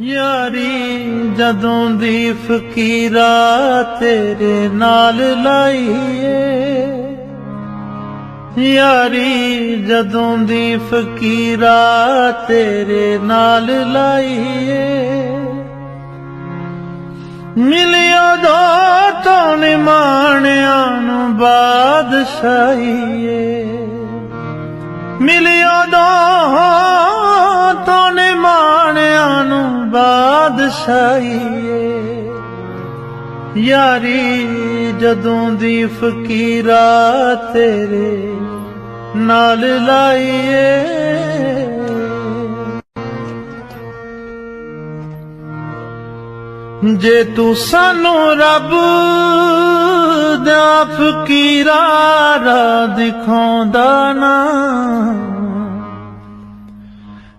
ਯਾਰੀ, ਜਦੋਂ ਦੀ ਫਕੀਰਾ ਤੇਰੇ ਨਾਲ ਲਾਈਏ। ਯਾਰੀ, ਜਦੋਂ ਦੀ ਫਕੀਰਾ ਤੇਰੇ ਨਾਲ ਲਾਈਏ। ਮਿਲਿਆ ਦੋ ਤੋਂ ਨਿਮਾਣਿਆਂ ਨੂੰ ਬਾਦਸ਼ਾਹੀਏ। ਮਿਲਿਆ ਦੋ ਬਾਦਸ਼ਾਹੀ ਨੂੰ ਯਾਰੀ, ਜਦੋਂ ਦੀ ਫਕੀਰਾ ਤੇਰੇ ਨਾਲ ਲਾਈਏ। ਜੇ ਤੂੰ ਸਾਨੂੰ ਰੱਬ ਦਾ ਫਕੀਰਾ ਰਾ ਦਿਖਾਉਂਦਾ ਨਾ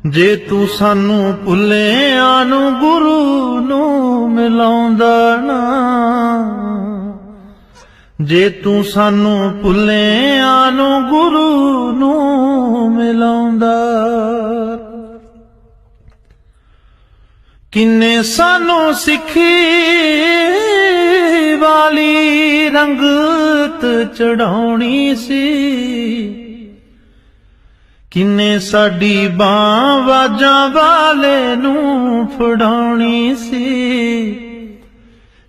ਜੇ ਤੂੰ ਸਾਨੂੰ ਭੁੱਲਿਆਂ ਨੂੰ ਗੁਰੂ ਨੂੰ ਮਿਲਾਉਂਦਾ ਨਾ, ਜੇ ਤੂੰ ਸਾਨੂੰ ਭੁੱਲਿਆਂ ਨੂੰ ਗੁਰੂ ਨੂੰ ਮਿਲਾਉਂਦਾ, ਕਿੰਨੇ ਸਾਨੂੰ ਸਿੱਖੀ ਵਾਲੀ ਰੰਗਤ ਚੜਾਉਣੀ ਸੀ। ਕਿੰਨੇ ਸਾਡੀ ਬਾਂ ਵਾਜਾਂ ਵਾਲੇ ਨੂੰ ਫੜਾਉਣੀ ਸੀ?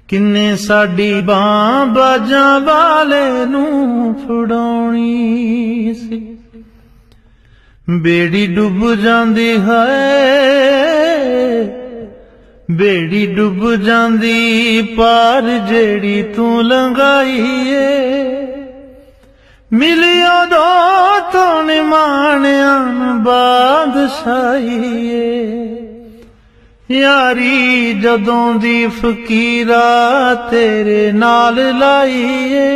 ਕਿੰਨੇ ਸਾਡੀ ਬਾਂ ਬਾਜਾਂ ਵਾਲੇ ਨੂੰ ਫੜਾਉਣੀ ਸੀ? ਬੇੜੀ ਡੁੱਬ ਜਾਂਦੀ ਹੈ ਬੇੜੀ ਡੁੱਬ ਜਾਂਦੀ ਪਾਰ ਜਿਹੜੀ ਤੂੰ ਲੰਘਾਈ ਏ ਮਿਲਿਆ ਦੋ ਤੋਂ ਨਿਮਾਣਿਆਂ ਨੂੰ ਬਾਦਸ਼ਾਹੀ ਯਾਰੀ ਜਦੋਂ ਦੀ ਫਕੀਰਾ ਤੇਰੇ ਨਾਲ ਲਾਈਏ।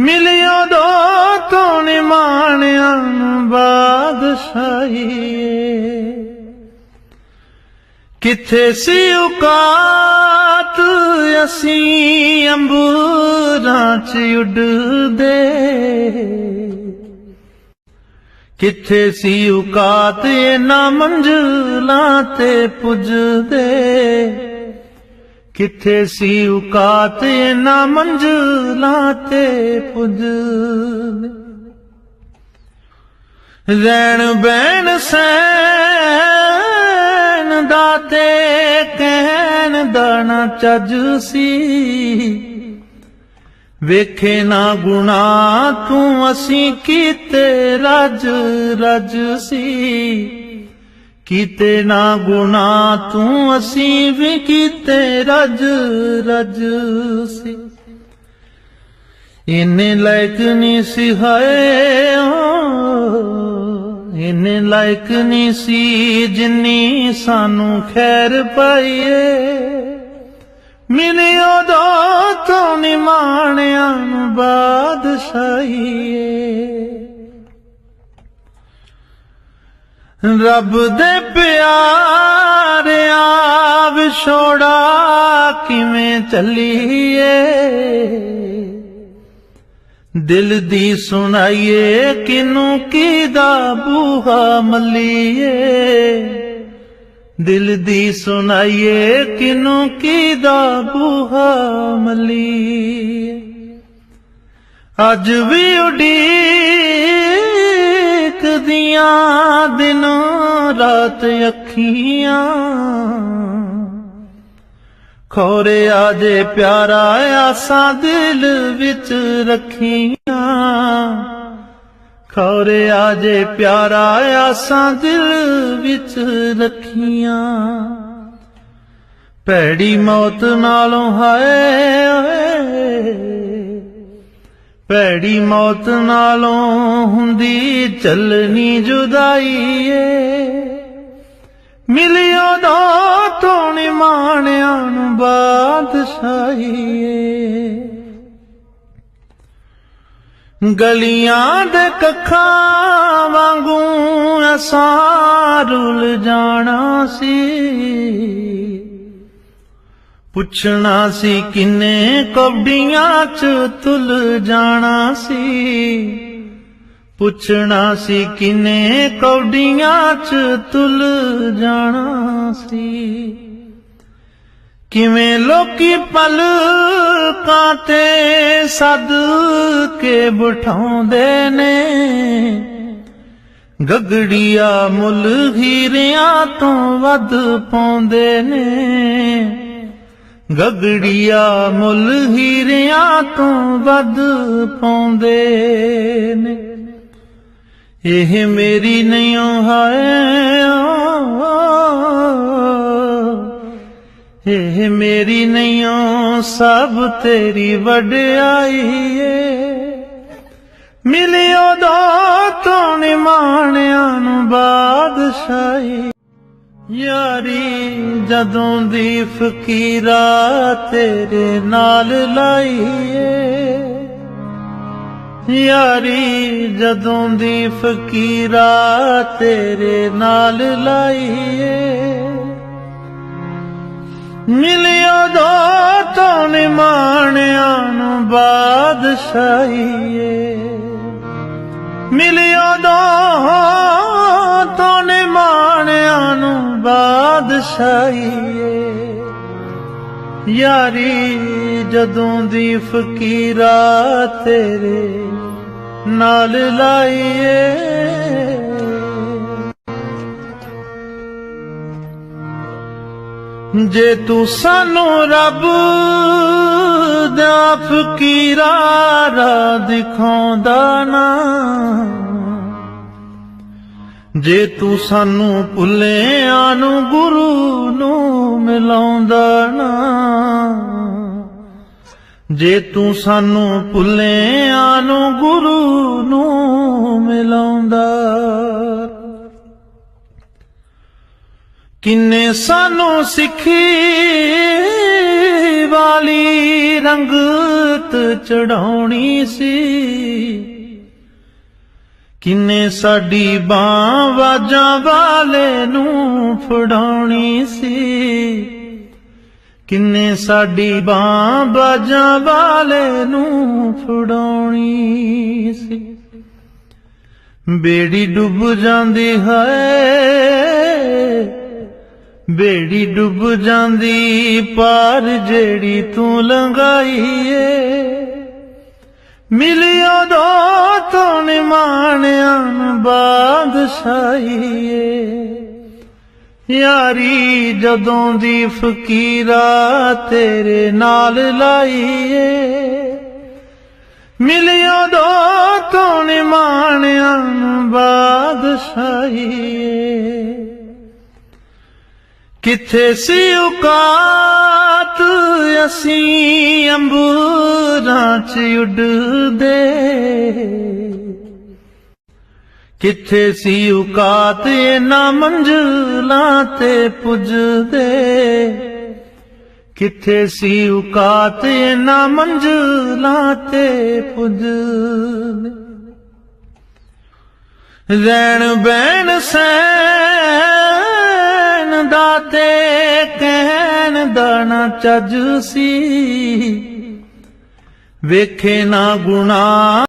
ਮਿਲਿਆ ਦੋ ਤੋਂ ਨਿਮਾਣਿਆਂ ਨੂੰ ਬਾਦਸ਼ਾਹੀ ਕਿੱਥੇ ਸੀ ਉਕਾ ਅਸੀਂ ਅੰਬੂਰਾਂ 'ਚ ਉੱਡਦੇ। ਕਿੱਥੇ ਸੀ ਔਕਾਤ ਇਹਨਾਂ ਮੰਜ਼ਲਾਂ ਤੇ ਪੁੱਜਦੇ। ਕਿੱਥੇ ਸੀ ਔਕਾਤ ਇਹਨਾਂ ਮੰਜ਼ਲਾਂ ਤੇ ਪੁੱਜਦੇ। ਰਹਿਣ ਬਹਿਣ ਸੈਨ ਦਾ ਤੇ ਦਾ ਨਾ ਚੱਜ ਸੀ। ਵੇਖੇ ਨਾ ਗੁਣਾ, ਤੂੰ ਅਸੀਂ ਕੀਤੇ ਰਜ ਰਜ ਸੀ। ਕੀਤੇ ਨਾ ਗੁਣਾ, ਤੂੰ ਅਸੀਂ ਵੀ ਕੀਤੇ ਰਜ ਰਜ ਸੀ। ਇੰਨੇ ਲਾਇਕ ਨਹੀਂ ਸੀ ਹਾਏ ਇੰਨੇ ਲਾਇਕ ਨਹੀਂ ਸੀ ਜਿੰਨੀ ਸਾਨੂੰ ਖੈਰ ਪਾਈਏ। ਮਿਲਿਓ ਦੋ ਤੋਂ ਨਿਮਾਣਿਆਂ ਨੂੰ ਬਾਦਸ਼ਾਹੀਏ। ਰੱਬ ਦੇ ਪਿਆਰਿਆ ਵਿਛੋੜਾ ਕਿਵੇਂ ਚੱਲੀਏ? ਦਿਲ ਦੀ ਸੁਣਾਈਏ, ਕਿਨੂੰ ਕੀਦਾ ਬੂਹਾ ਮੱਲੀਏ? ਦਿਲ ਦੀ ਸੁਣਾਈਏ, ਕਿਨੂੰ ਕੀਦਾ ਬੂਹਾ ਮੱਲੀਏ? ਅੱਜ ਵੀ ਉਡੀਕਦੀਆਂ ਦੀਆਂ ਰਾਤ ਅੱਖੀਆਂ ਖੋਰੇ ਆਜੇ ਪਿਆਰਾ ਆਸਾਂ ਦਿਲ ਵਿੱਚ ਰੱਖੀਆਂ। ਖੋਰੇ ਆਜੇ ਪਿਆਰਾ ਆਸਾਂ ਦਿਲ ਵਿੱਚ ਰੱਖੀਆਂ। ਭੈੜੀ ਮੌਤ ਨਾਲੋਂ ਹਾਏ ਓਏ ਭੈੜੀ ਮੌਤ ਨਾਲੋਂ ਹੁੰਦੀ ਚੱਲਣੀ ਜੁਦਾਈ ਏ ਮਿਲਿਓ ਦੋ ਤੋਂ ਨਿਮਾਣਿਆਂ ਨੂੰ ਬਾਦਸ਼ਾਹੀਏ। ਗਲੀਆਂ ਦੇ ਕੱਖਾਂ ਵਾਂਗੂ ਅਸਾਂ ਰੁਲ ਜਾਣਾ ਸੀ। ਪੁੱਛਣਾ ਸੀ ਕਿੰਨੇ ਕਬਡੀਆਂ ਚ ਤੁਲ ਜਾਣਾ ਸੀ। ਪੁੱਛਣਾ ਸੀ ਕਿਨੇ ਕੌਡੀਆਂ ਚ ਤੁਲ ਜਾਣਾ ਸੀ। ਕਿਵੇਂ ਲੋਕੀ ਪਲ ਕਾਤੇ ਸਦ ਕੇ ਬਿਠਾਉਂਦੇ ਨੇ। ਗਗੜੀਆ ਮੁੱਲ ਹੀਰਿਆਂ ਤੋਂ ਵੱਧ ਪਾਉਂਦੇ ਨੇ। ਗਗੜੀਆ ਮੁੱਲ ਹੀਰਿਆਂ ਤੋਂ ਵੱਧ ਪਾਉਂਦੇ ਨੇ। ਇਹ ਮੇਰੀ ਨਹੀਂ ਹਾਏ ਇਹ ਮੇਰੀ ਨਹੀਂ ਸਭ ਤੇਰੀ ਵਡਿਆਈ ਏ ਮਿਲਿਓ ਦੋ ਤੋਂ ਨਿਮਾਣਿਆਂ ਨੂੰ ਬਾਦਸ਼ਾਹੀ। ਯਾਰੀ ਜਦੋਂ ਦੀ ਫਕੀਰਾ ਤੇਰੇ ਨਾਲ ਲਾਈਏ। ਯਾਰੀ, ਜਦੋਂ ਦੀ ਫਕੀਰਾ ਤੇਰੇ ਨਾਲ ਲਾਈਏ। ਮਿਲਿਆ ਦੋ ਤੋਂ ਨਿਮਾਣਿਆਂ ਨੂੰ ਬਾਦਸ਼ਾਹੀਏ। ਮਿਲਿਓ ਦੋ ਤੋਂ ਨਿਮਾਣਿਆਂ ਨੂੰ ਬਾਦਸ਼ਾਹੀਏ। ਯਾਰੀ ਜਦੋਂ ਦੀ ਫਕੀਰਾ ਤੇਰੇ ਨਾਲ ਲਾਈਏ। ਜੇ ਤੂੰ ਸਾਨੂੰ ਰੱਬ ਦਾ ਫਕੀਰਾ ਰਾ ਦਿਖਾਉਂਦਾ ਨਾ, ਜੇ ਤੂੰ ਸਾਨੂੰ ਭੁੱਲਿਆਂ ਨੂੰ ਗੁਰੂ ਨੂੰ ਮਿਲਾਉਂਦਾ ਨਾ ਜੇ ਤੂੰ ਸਾਨੂੰ ਭੁੱਲਿਆਂ ਨੂੰ ਗੁਰੂ ਨੂੰ ਮਿਲਾਉਂਦਾ, ਕਿੰਨੇ ਸਾਨੂੰ ਸਿੱਖੀ ਵਾਲੀ ਰੰਗਤ ਚੜਾਉਣੀ ਸੀ, ਕਿੰਨੇ ਸਾਡੀ ਬਾਂ ਵਾਜਾਂ ਵਾਲੇ ਨੂੰ ਫੜਾਉਣੀ ਸੀ। ਕਿੰਨੇ ਸਾਡੀ ਬਾਂ ਬਾਜਾਂ ਵਾਲੇ ਨੂੰ ਫੜਾਉਣੀ ਸੀ। ਬੇੜੀ ਡੁੱਬ ਜਾਂਦੀ ਹੈ ਬੇੜੀ ਡੁੱਬ ਜਾਂਦੀ ਪਾਰ ਜਿਹੜੀ ਤੂੰ ਲੰਘਾਈ ਏ ਮਿਲਿਓ ਦੋ ਤੋਂ ਨਿਮਾਣਿਆਂ ਨੂੰ ਬਾਦਸ਼ਾਹੀ ਏ ਯਾਰੀ ਜਦੋਂ ਦੀ ਫਕੀਰਾ ਤੇਰੇ ਨਾਲ ਲਾਈਏ। ਮਿਲਿਓ ਦੋ ਤੋਂ ਨਿਮਾਣਿਆਂ ਨੂੰ ਕਿੱਥੇ ਸੀ ਔਕਾਤ? ਅਸੀਂ ਅੰਬੂਰਾਂ ਚ ਉੱਡਦੇ। ਕਿੱਥੇ ਸੀ ਔਕਾਤ ਨਾ ਮੰਜ਼ਲਾਂ ਤੇ ਪੁੱਜਦੇ? ਕਿੱਥੇ ਸੀ ਔਕਾਤ ਨਾ ਮੰਜ਼ਲਾਂ ਤੇ ਪੁੱਜਦੇ? ਰਹਿਣ ਬਹਿਣ ਸੈਨ ਦਾ ਤੇ ਕਹਿਣ ਦਾ ਨਾ ਚੱਜ ਸੀ। ਵੇਖੇ ਨਾ ਗੁਣਾ